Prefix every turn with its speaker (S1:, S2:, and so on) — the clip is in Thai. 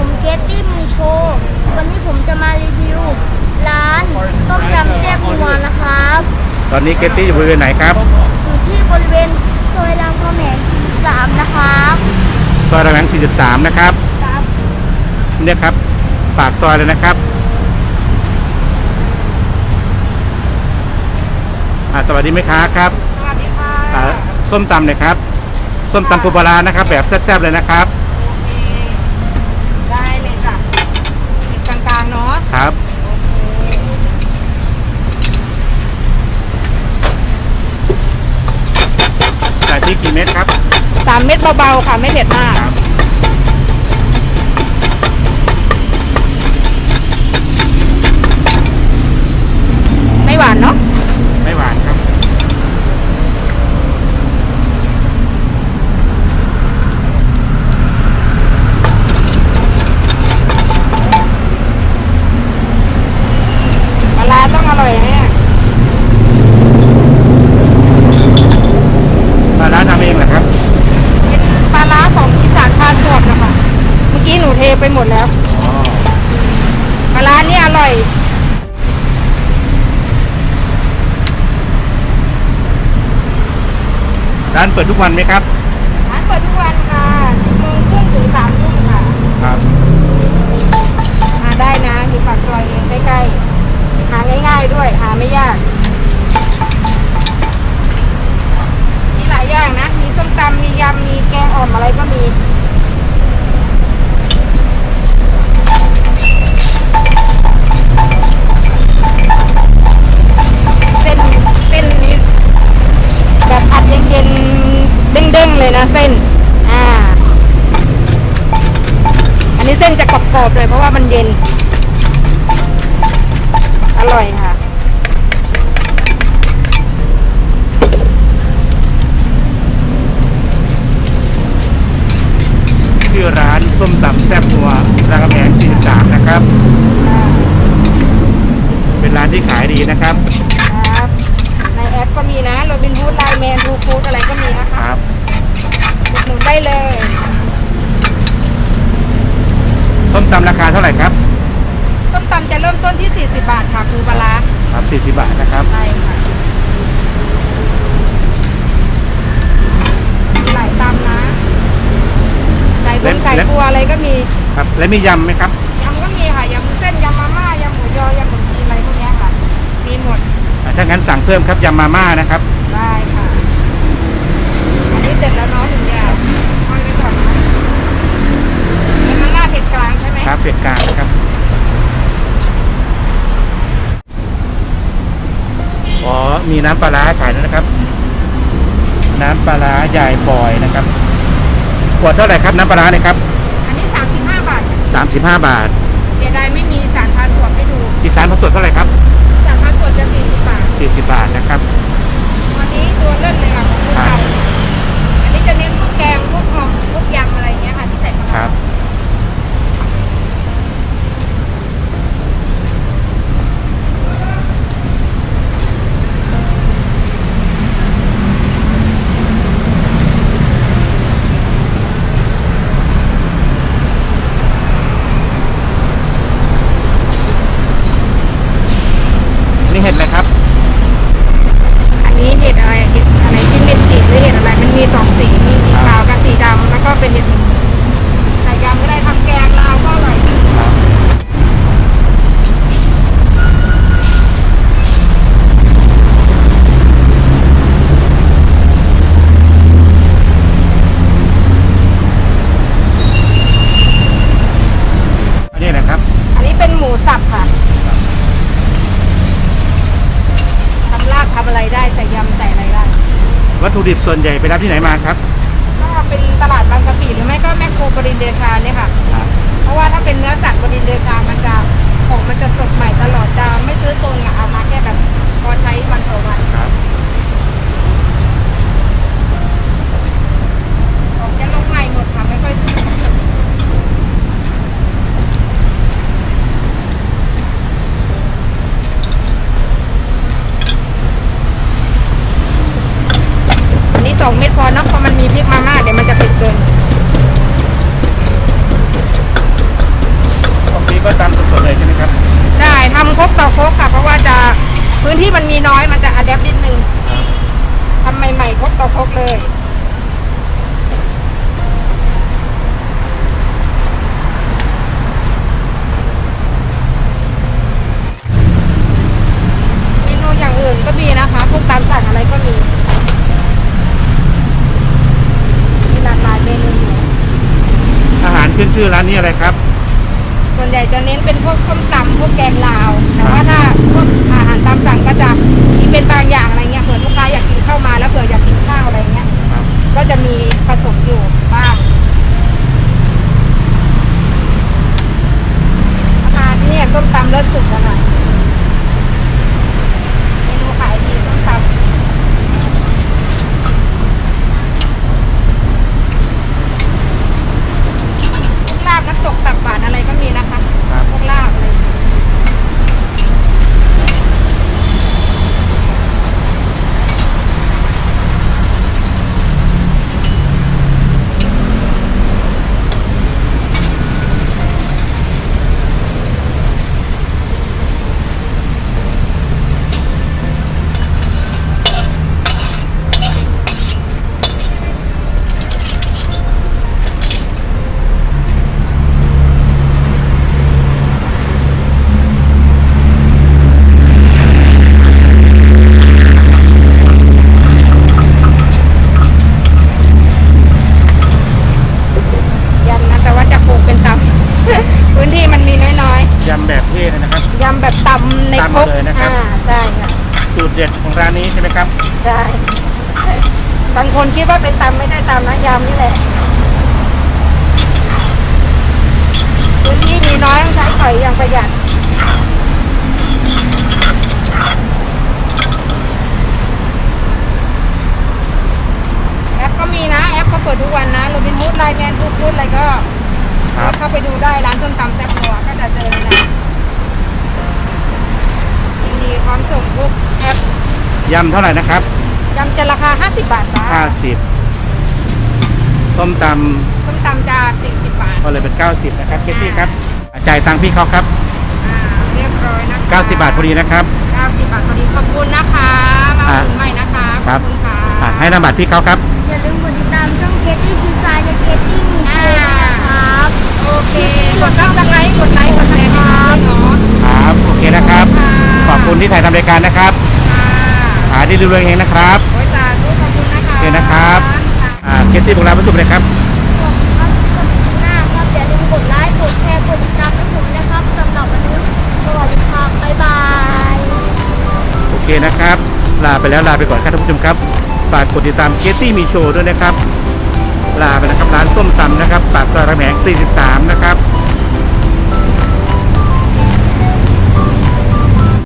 S1: ผมเกตตี้มีโชว์วันนี้ผมจะมารีวิว ร้านต้มยำแซ่บนัวนะครับ
S2: ตอนนี้เกตตี้อยู่บริเวณไหนครับ
S1: อยู่ที่บริเวณซอยรามคำแหง43 นะครับ
S2: ซอยระแวง43 นะครับ
S1: ครับ
S2: เนี่ยครับปากซอยเลยนะครับอ่าสวัสดีไหมค้าครับ
S3: สวัสดีค่ะ
S2: อ่าส้มตำเลยครับ ส้มตำปูปลาร้านะครับ แบบแซ่บๆเลยนะครับ
S3: โอเคได้เลยจ้ะติดกลางๆเนาะ
S2: ครับ
S3: โอเค
S2: ใส่ที่กี่เม็ดครับ
S3: สา มเม็ดเบาๆค่ะ ไม่เผ็ดมาก
S2: ครับ
S3: ไม่หวานเนาะ
S2: ไม่หวานครับ
S3: ปลาร้าต้องอร่อยแน่
S2: ปลาร้าทำเองเหรอครับ
S3: เป็นปลาร้าของอีสานพาสวบนะคะ เมื่อกี้หนูเทไปหมดแล้ว
S2: อ๋อ
S3: ปลาร้านี่อร่อย
S2: ร้านเปิดทุกวันไหมครับ
S3: ร้านเปิดทุกวันค่ะ10โมงครึ่งถึง3ทุ่มค่ะ
S2: ครับ
S3: มาได้นะอยู่ปากซอยเองใกล้ๆ หาง่ายๆด้วย หาไม่ยาก มีหลายอย่างนะ มีส้มตำ มียำ มีแกงอ่อมอะไรก็มี เส้นเส้นนี้แบบอัดเย็นๆเด้งๆเลยนะเส้น อ่า อันนี้เส้นจะกรอบๆเลยเพราะว่ามันเย็น อร่อยค่ะ
S2: ชื่อร้านส้มตำแซ่บนัวรามคำแหง43 นะครับ เป็นร้านที่ขายดีนะครับ
S3: ครับ ในแอปก็มีนะโรบินฮูดไลแมนทูฟูดอะไรก็มีนะ
S2: ค
S3: คะ
S2: รับ
S3: อุดหนุนได้เลย
S2: ส้มตำราคาเท่าไหร่ครับ
S3: ต้มตำจะเริ่มต้นที่ 40 บาทค่ะคือปลาร้า
S2: ครับ 40 บาทนะครับ
S3: ใช่ค่ะมีหลายตำนะใส่กุ้ง
S2: และ
S3: ใส่
S2: และ
S3: ตัวอะไรก็มี
S2: ครับ และมียำไหมครับ
S3: ยำก็มีค่ะยำวุ้นเส้นยำมาม่ายำหมูยอยำหมูจีนอะไรพวกเนี้ยค่ะ มีหมด
S2: อ่าถ้างั้นสั่งเพิ่มครับยำมาม่านะครับ
S3: ได้ค่ะ อันนี้เสร็จแล้วเนาะถึงจะค่อยไปก่อนนะยำมาม่าเผ็ดกลางใช่ไหม
S2: ครับเป็ดกลางนะครับ อ๋อ มีน้ำปลาร้าขายด้วยนะครับ น้ำปลาร้ายายบอยนะครับขวดเท่าไหร่ครับน้ำปลาร้าเนี่ยครับ
S3: อันนี้ 35 บาท
S2: 35 บาท
S3: เสียดายไม่มีสารพาสวดให้ดู
S2: อีสานผสมเท่าไหร่ครับ
S3: สารพาสวดจะ40บาท
S2: 40 บาทนะครับ
S3: มีส
S2: อ
S3: งสีมีสีขาวกับสีดำแล้วก็เป็นเห็ดใส่ยำก็ได้ทำแกงลาวก็อร่อย
S2: อันนี้นะครับ
S3: อันนี้เป็นหมูสับค่ะทำลาบทำอะไรได้ใส่ยำใส่อะไรได้
S2: วั ตถุดิบส่วนใหญ่ไปรับที่ไหนมาครับ
S3: ก็เป็นตลาดบางกะปิหรือไม่ก็แมคโครบรินเดชาเนี่ยค่ะ
S2: ครับ
S3: เพราะว่าถ้าเป็นเนื้อสัตว์บรินเดชามันจะของมันจะสดใหม่ตลอดจะไม่ซื้อตุนอะเอามาแค่แบบพอใช้วันต่อวัน
S2: ครับ
S3: ขึ้น
S2: ชื่อร้านนี้อะไรครับ
S3: ส่วนใหญ่จะเน้นเป็นพวกส้มตำพวกแกงลาว แต่ว่าถ้าพวกอาหารตามสั่งก็จะมีเป็นบางอย่างอะไรเงี้ยเผื่อลูกค้าอยากกินข้าวมาแล้วเผื่ออยากกินข้าวอะไรเงี้ย
S2: ครับ
S3: ก็จะมีผสมอยู่บ้าง พื้นที่มันมีน้อย
S2: ยำแบบเท่เลยนะครับ
S3: ๆยำแบบตำใน
S2: ตำ
S3: ครก
S2: เลยนะครับ
S3: อ่าใช่ค่ะ
S2: สูตรเด็ดของร้านนี้ใช่ไหมครับ
S3: ใช่บางคนคิดว่าเป็นตำไม่ได้ตำนะยำนี่แหละพื้นที่มีน้อยต้องใช้ไข่อย่างประหยัดแอปก็มีนะ แอปก็เปิดทุกวันนะโรบินฮูดไลน์แมนฟูดฟูดอะไรก็
S2: ครับ
S3: เข้าไปดูได้ร้านส้มตำแซ่บนัวก็จะเจอเลยนะยินดีพร้อมส่งทุกแอป
S2: ยำเท่าไหร่นะครับ
S3: ยำจะราคา 50 บาทจ้า
S2: 50ส้มต
S3: ส้มตำจะ40 บาทำ
S2: ก็เลยเป็น 90 นะครับเกตตี้ครับจ่ายตังค์พี่เขาครับ
S3: อ่าเรียบร้อยนะคะ
S2: 90 บาทพอดีนะครับ
S3: 90บาทพอดีขอบคุณนะคะ มา
S2: อ่า
S3: ถึงใหม่นะคะข
S2: ครั
S3: อบบคุณค่ะ
S2: อะให้นามบัตรพี่เขาครับ
S1: อย่าลืมกดติดตามช่องเคตี้คิวซายและเคตี้มีโชว์ด้วยนะครับ
S3: โอเคกดซับสไครต์กดไลค์กดแชร์ให้ด้วยเนาะ
S2: ครับ โอเคนะครับ
S3: ค่ะ
S2: ขอบคุณที่ถ่ายทำรายการนะครับ
S3: ค่ะ
S2: หาดีรวยๆเองนะครับ
S3: โอ้ยจ้าทุกขอบคุณนะคะ
S2: โอเคนะครับ
S3: ค่ะ
S2: อ่าเกตตี้ของเราประชุมเลยครับ
S1: ขอบคุณครับสำหรับหน้าครับอย่าลืมกดไลค์กดแชร์กดติดตามให้ผมนะครับสำหรับวันนี้สวัสดีครับบ๊ายบาย
S2: โอเคนะครับ ลาไปแล้วลาไปก่อนครับท่านผู้ชมครับ ฝากกดติดตามเกตตี้มีโชว์ด้วยนะครับ ลาไปนะครับร้านส้มตำนะครับปากซอยรามแหง